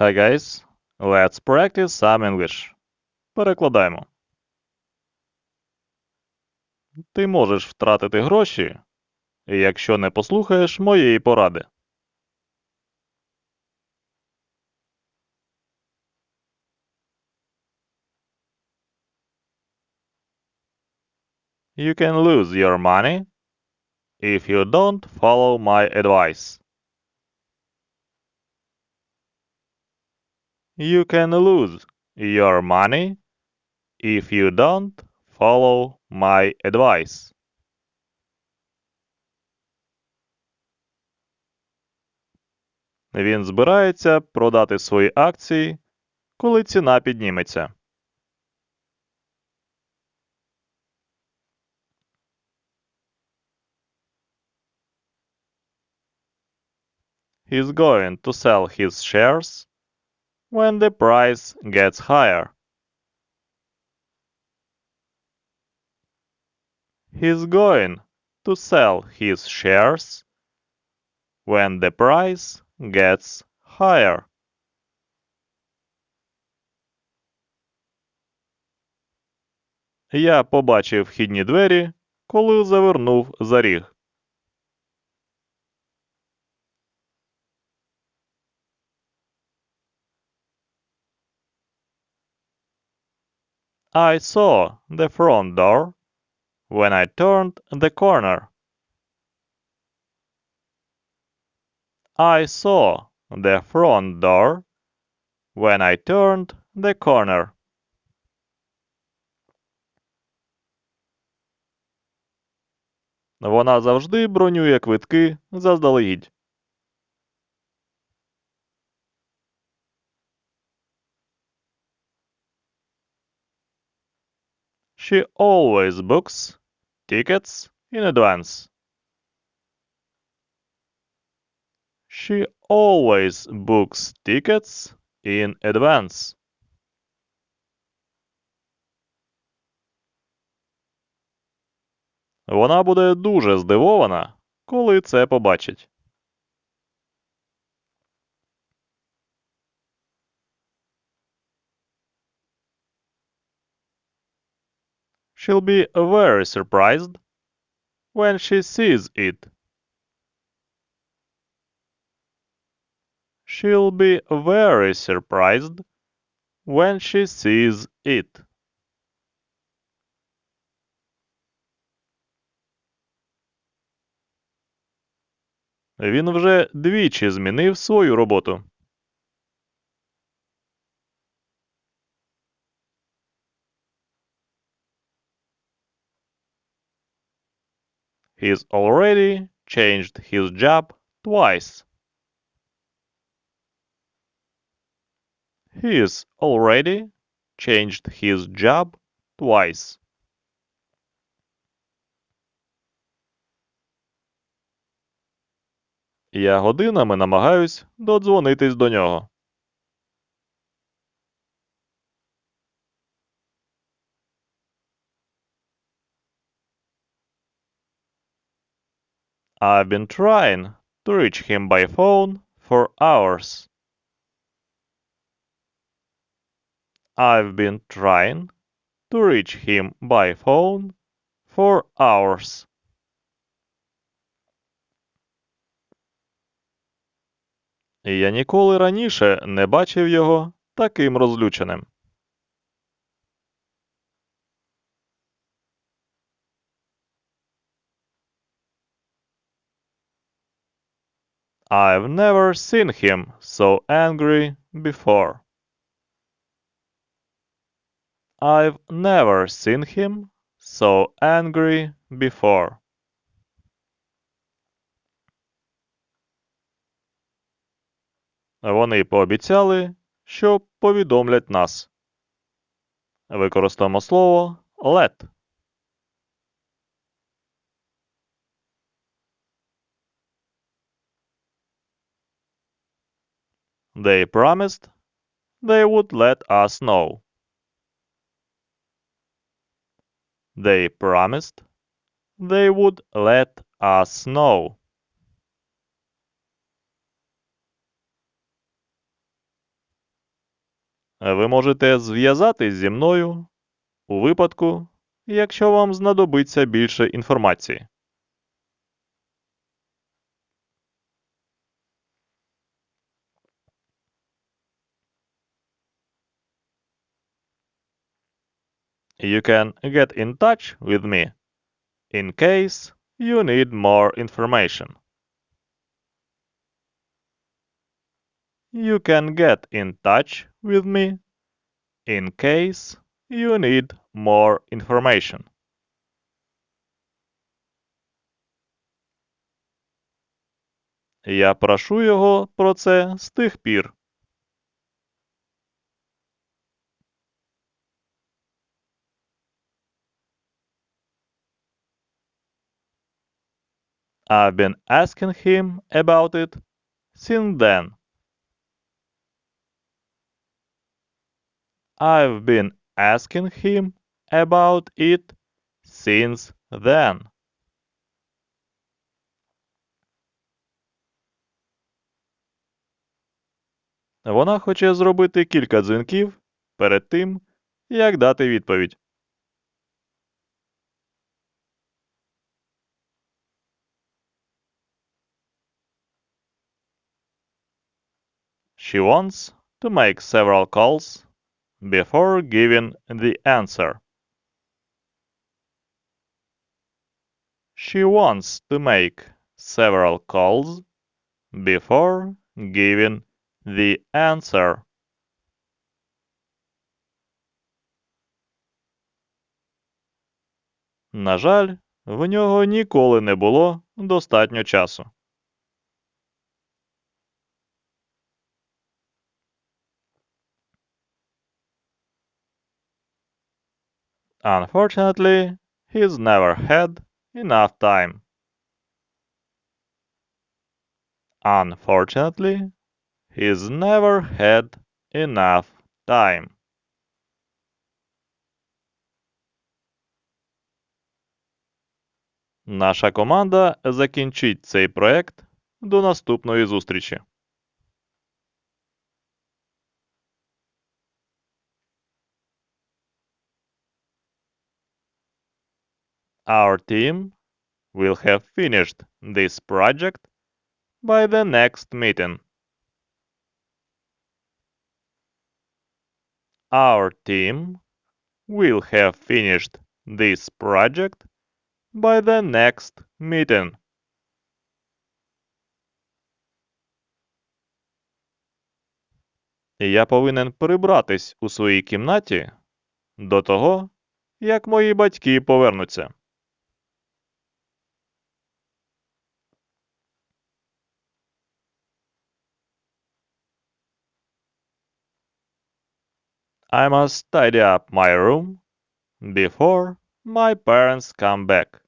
Hi guys, let's practice some English. Перекладаємо. Ти можеш втратити гроші, якщо не послухаєш моєї поради. You can lose your money if you don't follow my advice. You can lose your money if you don't follow my advice. Він збирається продати свої акції, коли ціна підніметься. He's going to sell his shares when the price gets higher. He's going to sell his shares when the price gets higher. Я побачив вхідні двері, коли завернув за ріг. I saw the front door when I turned the corner. I saw the front door when I turned the corner. Вона завжди бронює квитки заздалегідь. She always books tickets in advance. She always books tickets in advance. Вона буде дуже здивована, коли це побачить. She'll be very surprised when she sees it. She'll be very surprised when she sees it. Він вже двічі змінив свою роботу. He's already changed his job twice. He's already changed his job twice. Я годинами намагаюсь додзвонитись до нього. I've been trying to reach him by phone for hours. I've been trying to reach him by phone for hours. Я ніколи раніше не бачив його таким розлюченим. I've never seen him so angry before. I've never seen him so angry before. Вони пообіцяли, що повідомлять нас. Використаємо слово let. They promised they would let us know. They promised they would let us know. Ви можете зв'язатись зі мною у випадку, якщо вам знадобиться більше інформації. You can get in touch with me in case you need more information. You can get in touch with me in case you need more information. Я прошу його про це з тих пір. I've been asking him about it since then. I've been asking him about it since then. Вона хоче зробити кілька дзвінків перед тим, як дати відповідь. She wants to make several calls before giving the answer. She wants to make several calls before giving the answer. На жаль, в нього ніколи не було достатньо часу. Unfortunately, he's never had enough time. Unfortunately, he's never had enough time. Наша команда закінчить цей проект до наступної зустрічі. Our team will have finished this project by the next meeting. Our team will have finished this project by the next meeting. Я повинен прибратись у своїй кімнаті до того, як мої батьки повернуться. I must tidy up my room before my parents come back.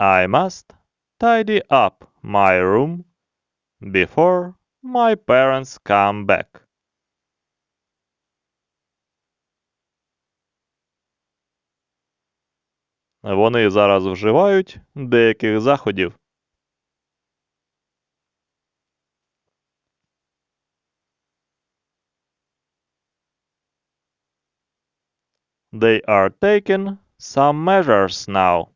I must tidy up my room before my parents come back. Вони зараз вживають деяких заходів. They are taking some measures now.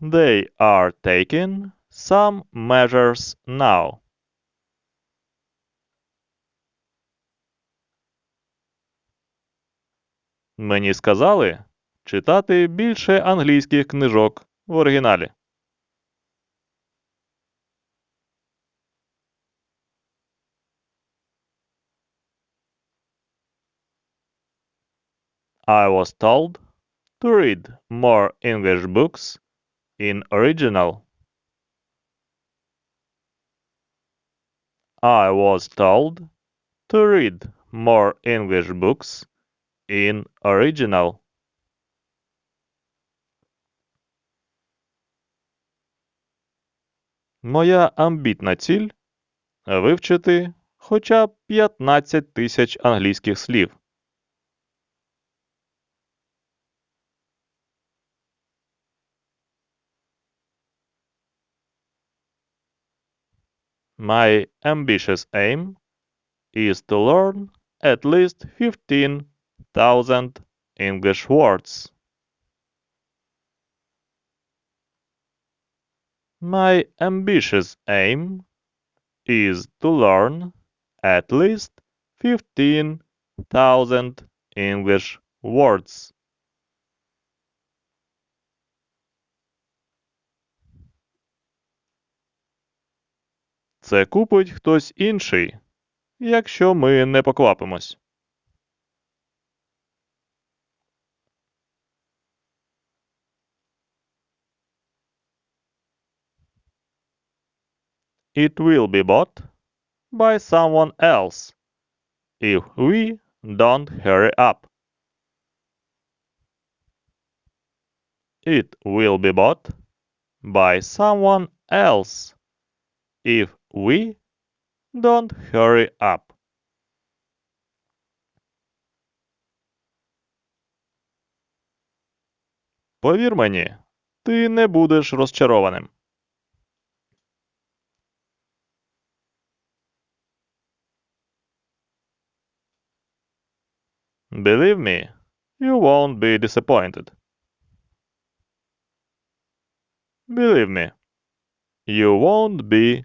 They are taking some measures now. Мені сказали читати більше англійських книжок в оригіналі. I was told to read more English books in original. I was told to read more English books in original. Моя амбітна ціль вивчити хоча б 15 тисяч англійських слів. My ambitious aim is to learn at least 15,000 English words. My ambitious aim is to learn at least 15,000 English words. Це купить хтось інший, якщо ми не поквапимось. It will be bought by someone else if we don't hurry up. It will be bought by someone else if we don't hurry up. Повір мені, ти не будеш розчарованим. Believe me, you won't be disappointed. Believe me, you won't be